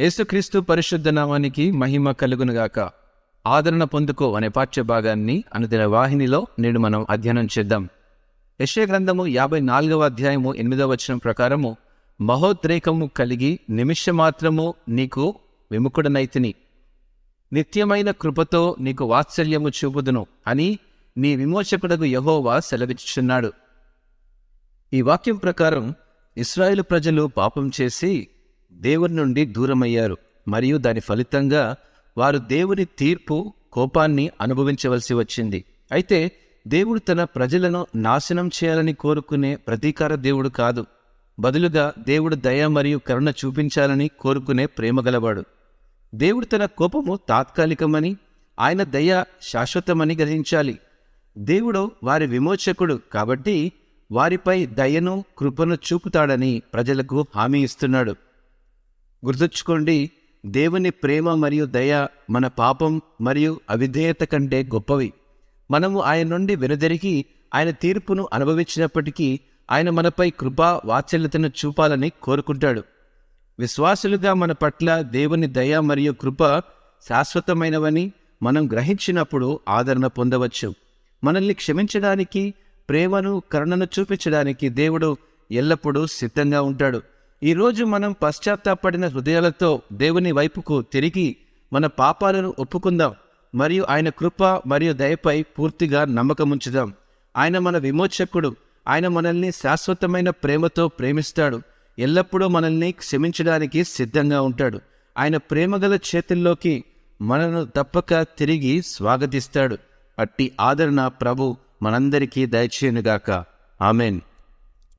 యేసుక్రీస్తు పరిశుద్ధ నామానికి మహిమ కలుగునుగాక ఆదరణ పొందుకో అనే పాఠ్య భాగాన్ని అనుదిన వాహినిలో నేడు మనం అధ్యయనం చేద్దాం. యశ్య గ్రంథము యాభై నాలుగవ అధ్యాయము ఎనిమిదవ వచనం ప్రకారము మహోద్రేకము కలిగి నిమిషమాత్రము నీకు విముఖుడనైతిని నిత్యమైన కృపతో నీకు వాత్సల్యము చూపుదును అని నీ విమోచకుడకు యహోవా సెలవిచ్చుచున్నాడు. ఈ వాక్యం ప్రకారం ఇస్రాయేల్ ప్రజలు పాపం చేసి దేవుని నుండి దూరమయ్యారు. మరియు దాని ఫలితంగా వారు దేవుని తీర్పు కోపాన్ని అనుభవించవలసి వచ్చింది. అయితే దేవుడు తన ప్రజలను నాశనం చేయాలని కోరుకునే ప్రతీకార దేవుడు కాదు. బదులుగా దేవుడు దయ మరియు కరుణ చూపించాలని కోరుకునే ప్రేమగలవాడు దేవుడు తన కోపము తాత్కాలికమని ఆయన దయ శాశ్వతమని గ్రహించాలి. దేవుడు వారి విమోచకుడు కాబట్టి వారిపై దయను కృపను చూపుతాడని ప్రజలకు హామీ ఇస్తున్నాడు. గుర్తుంచుకోండి దేవుని ప్రేమ మరియు దయ మన పాపం మరియు అవిధేయత కంటే గొప్పవి. మనము ఆయన నుండి వెనుదిరిగి ఆయన తీర్పును అనుభవించినప్పటికీ ఆయన మనపై కృపా వాత్సల్యతను చూపాలని కోరుకుంటాడు. విశ్వాసులుగా మన పట్ల దేవుని దయ మరియు కృప శాశ్వతమైనవని మనం గ్రహించినప్పుడు ఆదరణ పొందవచ్చు. మనల్ని క్షమించడానికి ప్రేమను కరుణను చూపించడానికి దేవుడు ఎల్లప్పుడూ సిద్ధంగా ఉంటాడు. ఈరోజు మనం పశ్చాత్తాపడిన హృదయాలతో దేవుని వైపుకు తిరిగి మన పాపాలను ఒప్పుకుందాం మరియు ఆయన కృప మరియు దయపై పూర్తిగా నమ్మకముంచుదాం. ఆయన మన విమోచకుడు. ఆయన మనల్ని శాశ్వతమైన ప్రేమతో ప్రేమిస్తాడు. ఎల్లప్పుడూ మనల్ని క్షమించడానికి సిద్ధంగా ఉంటాడు. ఆయన ప్రేమగల చేతుల్లోకి మనను తప్పక తిరిగి స్వాగతిస్తాడు. అట్టి ఆదరణ ప్రభు మనందరికీ దయచేయునుగాక. ఆమెన్.